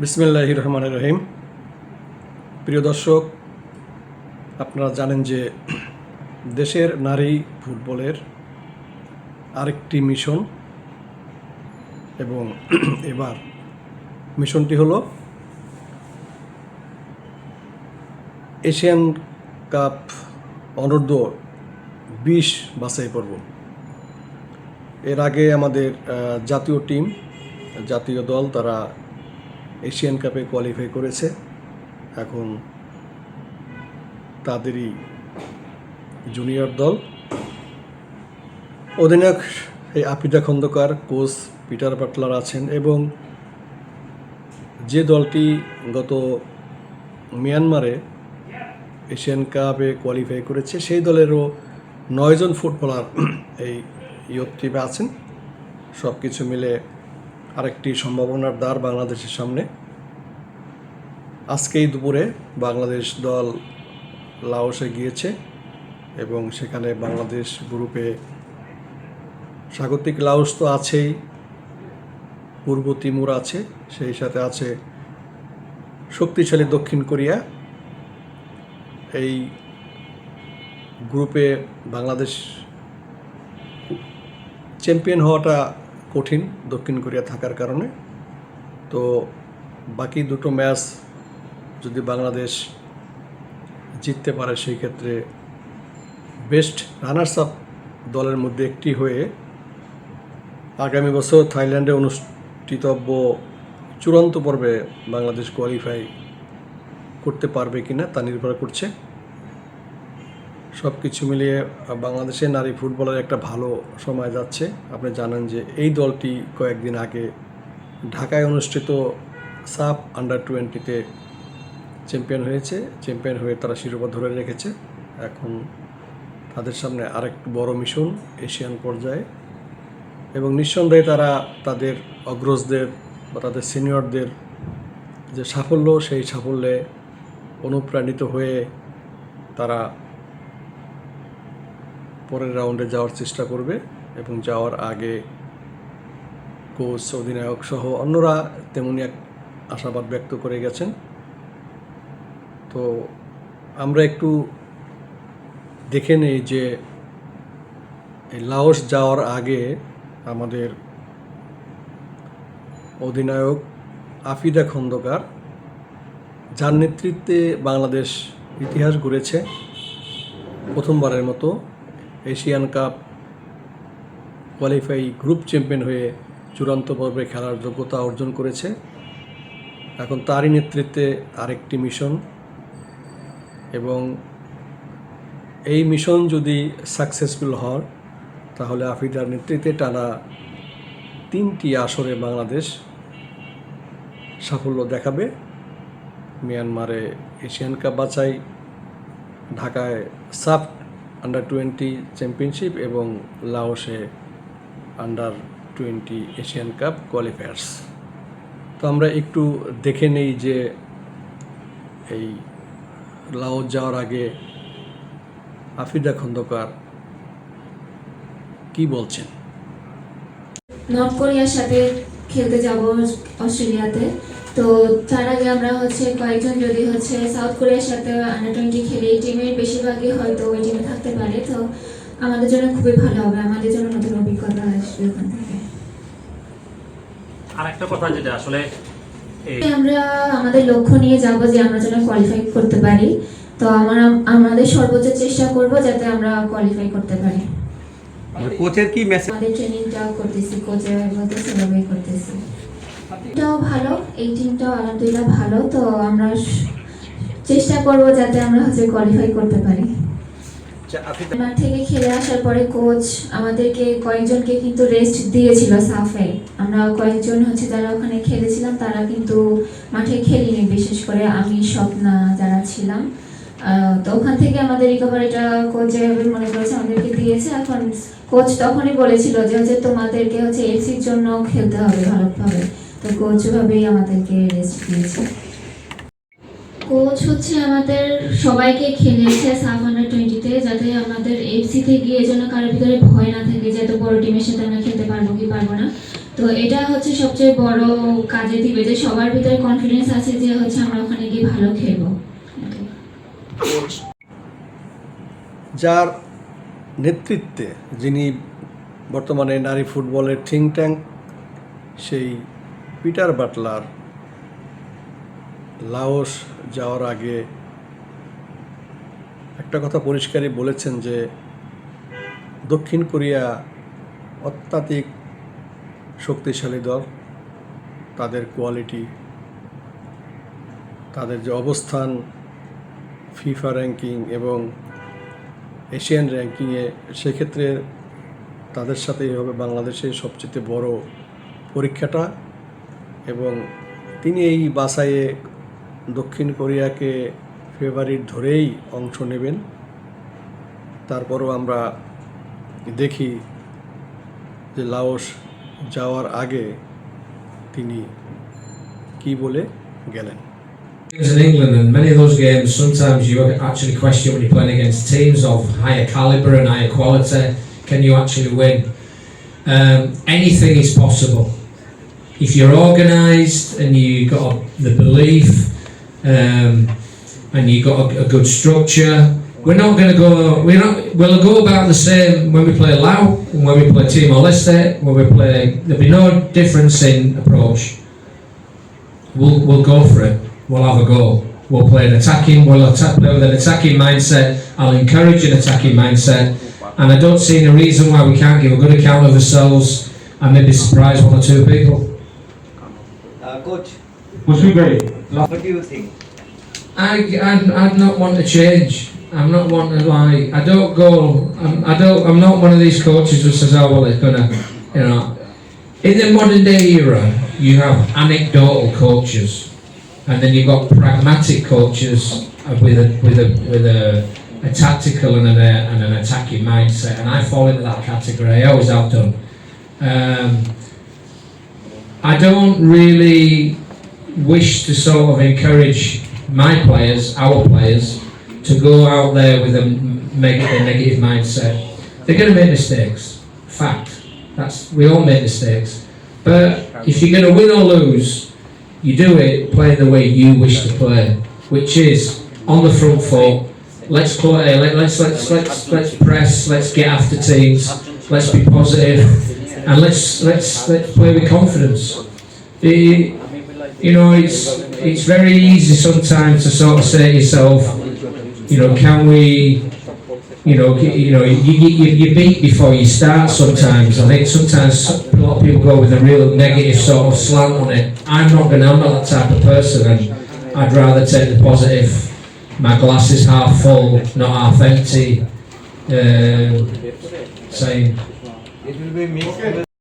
বিসমিল্লাহ রহমান রহিম। প্রিয় দর্শক, আপনারা জানেন যে দেশের নারী ফুটবলের আরেকটি মিশন এবং এবার মিশনটি হলো এশিয়ান কাপ অনূর্ধ্ব বিশ বাছাই পর্ব। এর আগে আমাদের জাতীয় টিম, জাতীয় দল তারা এশিয়ান কাপে কোয়ালিফাই করেছে। এখন তাদেরই জুনিয়র দল। অধিনায়ক এই Afida Khandakar coach Peter Butler আছেন এবং যে দলটি গত মিয়ানমারে এশিয়ান কাপে কোয়ালিফাই করেছে, সেই দলেরও নয়জন ফুটবলার এই ইয়ত আছেন। সব কিছু মিলে আরেকটি সম্ভাবনার দ্বার বাংলাদেশের সামনে। আজকেই দুপুরে বাংলাদেশ দল লাওসে গিয়েছে এবং সেখানে বাংলাদেশ গ্রুপে স্বাগতিক লাওস তো আছেই, পূর্ব তিমুর আছে, সেই সাথে আছে শক্তিশালী দক্ষিণ কোরিয়া। এই গ্রুপে বাংলাদেশ চ্যাম্পিয়ন হওয়াটা কঠিন দক্ষিণ কোরিয়া থাকার কারণে। তো বাকি দুটো ম্যাচ যদি বাংলাদেশ জিততে পারে, সেই ক্ষেত্রে বেস্ট রানার্স আপ দলের মধ্যে একটি হয়ে আগামী বছর থাইল্যান্ডে অনুষ্ঠিতব্য চূড়ান্ত পর্বে বাংলাদেশ কোয়ালিফাই করতে পারবে কি না তা নির্ভর করছে। সব কিছু মিলিয়ে বাংলাদেশের নারী ফুটবলের একটা ভালো সময় যাচ্ছে। আপনি জানেন যে এই দলটি কয়েকদিন আগে ঢাকায় অনুষ্ঠিত সাফ আন্ডার টোয়েন্টিতে চ্যাম্পিয়ন হয়েছে। চ্যাম্পিয়ন হয়ে তারা শিরোপা ধরে রেখেছে। এখন তাদের সামনে আরেক বড় মিশন এশিয়ান পর্যায়ে। এবং নিঃসন্দেহে তারা তাদের অগ্রজদের বা তাদের সিনিয়রদের যে সাফল্য, সেই সাফল্যে অনুপ্রাণিত হয়ে তারা পরের রাউন্ডে যাওয়ার চেষ্টা করবে এবং যাওয়ার আগে কোচ, অধিনায়ক সহ অন্যরা তেমনি এক আশাবাদ ব্যক্ত করে গেছেন। তো আমরা একটু দেখে নেই যে লাওস যাওয়ার আগে আমাদের অধিনায়ক আফিদা খন্দকার যার নেতৃত্বে বাংলাদেশ ইতিহাস গড়েছে প্রথমবারের মতো Asian cup qualify group champion হয়ে চূড়ান্ত পর্বে খেলার যোগ্যতা অর্জন করেছে। এখন তারই নেতৃত্বে আরেকটি মিশন এবং এই মিশন যদি সাকসেসফুল হয় তাহলে আফিদার নেতৃত্বে টানা তিনটি আসরে বাংলাদেশ সাফল্য দেখাবে। মিয়ানমারে এশিয়ান কাপ বাছাই, ঢাকায় সাফ আন্ডার টোয়েন্টি চ্যাম্পিয়নশিপ এবং লাওসে under twenty Asian cup qualifiers তো আমরা একটু দেখে নেই যে এই লাওস যাওয়ার আগে আফিদা খন্দকার কি বলছেন? নর্থ কোরিয়ার সাথে খেলতে যাব অস্ট্রেলিয়াতে। তো তার আগে আমরা হচ্ছে কয়েকজন যদি হচ্ছে সাউথ কোরিয়ার সাথে আন্ডার টোয়েন্টি খেলে এই টিমের বেশিরভাগই হয়তো ওই টিমে থাকতে পারে। তো আমাদের জন্য খুবই ভালো হবে। আমাদের জন্য নতুন অভিজ্ঞতা আসবে ওখান থেকে। আর একটা কথা যেটা আসলে আমরা আমাদের লক্ষ্য নিয়ে যাব যে আমরা যেন কোয়ালিফাই করতে পারি। তো আমরা আমাদের সর্বোচ্চ চেষ্টা করব যাতে আমরা কোয়ালিফাই করতে পারি। কোচের কি মেসেজ আমাদের ট্রেনিংটাও করতেছি কোচের সেভাবেই করতেছি। এটাও ভালো এই টিমটাও আলহামদুলিল্লাহ ভালো। তো আমরা চেষ্টা করব যাতে আমরা হচ্ছে কোয়ালিফাই করতে পারি। মাঠ থেকে খেলে আসার পরে কোচ আমাদেরকে কয়েকজনকে কিন্তু রেস্ট দিয়েছিল সাফে। আমরা কয়েকজন হচ্ছে যারা ওখানে খেলেছিলাম তারা কিন্তু মাঠে খেলিনি। বিশেষ করে আমি স্বপ্না যারা ছিলাম। তো ওখান থেকে আমাদের রিকভারিটা কোচ যেভাবে মনে করেছে আমাদেরকে দিয়েছে। এখন কোচ তখনই বলেছিল যে হচ্ছে তোমাদেরকে হচ্ছে এফসির জন্য খেলতে হবে ভালোভাবে। তো কোচ ওভাবেই আমাদেরকে রেস্ট দিয়েছে। কোচ হচ্ছে আমাদের সবাইকে খেলিয়েছে সাফ আন্ডার আমাদের গিয়ে যেন কারোর ভিতরে ভয় না থাকে যে এত বড় টিমের সাথে আমরা খেলতে পারব কি পারব না। তো এটা হচ্ছে সবচেয়ে বড় কাজে দিবে যে সবার ভিতরে কনফিডেন্স আছে যে হচ্ছে আমরা ওখানে গিয়ে ভালো খেলব। যার নেতৃত্বে যিনি বর্তমানে নারী ফুটবলের থিঙ্ক ট্যাঙ্ক সেই পিটার বাটলার লাওস যাওয়ার আগে একটা কথা পরিষ্কারই বলেছেন যে দক্ষিণ কোরিয়া অত্যাধিক শক্তিশালী দল, তাদের কোয়ালিটি, তাদের যে অবস্থান, ফিফা র্যাঙ্কিং এবং এশিয়ান র্যাঙ্কিংয়ে, সেক্ষেত্রে তাদের সাথেই হবে বাংলাদেশের সবচেয়ে বড় পরীক্ষাটা এবং তিনি এই বাসায়ে দক্ষিণ কোরিয়াকে ফেভারিট ধরেই অংশ নেবেন। তারপরও আমরা দেখি যে লাওস যাওয়ার আগে তিনি কি বলে গেলেন games in England, and many of those games, sometimes you actually question when you're playing against teams of higher calibre and higher quality. Can you actually win? Um, anything is possible if you're organised and you got the belief um, and you got a, a good structure. we're not going to go. We're not. We'll go about the same when we play Lao and when we play Timor Leste, When we play, there'll be no difference in approach. We'll we'll go for it. We'll have a go. We'll play an attacking. We'll attack, play with an attacking mindset. I'll encourage an attacking mindset, and I don't see any reason why we can't give a good account of ourselves and maybe surprise one or two people. Uh, coach. What do you think? I, I'd, I'd not want to change. I'm not one to like. I don't go. I'm, I don't. I'm not one of these coaches who says, "Oh well, it's gonna," you know. In the modern day era, you have anecdotal coaches, and then you've got pragmatic coaches with a with a with a, a tactical and an, and an attacking mindset, and I fall into that category. I always have done. Um, I don't really wish to sort of encourage my players, our players, to go out there with a negative mindset. They're going to make mistakes. Fact. That's we all make mistakes. But if you're going to win or lose, you do it playing the way you wish to play, which is on the front foot. Let's play. Let, let's let's let's let's press. Let's get after teams. Let's be positive, and let's let's let's play with confidence. The, you know, it's it's very easy sometimes to sort of say to yourself, you know, can we, you know, you know, you, you, you- beat before you start sometimes. I think sometimes a lot of people go with a real negative sort of slant on it. I'm not gonna, I'm not that type of person and I'd rather take the positive. My glass is half full, not half empty. Um, Saying,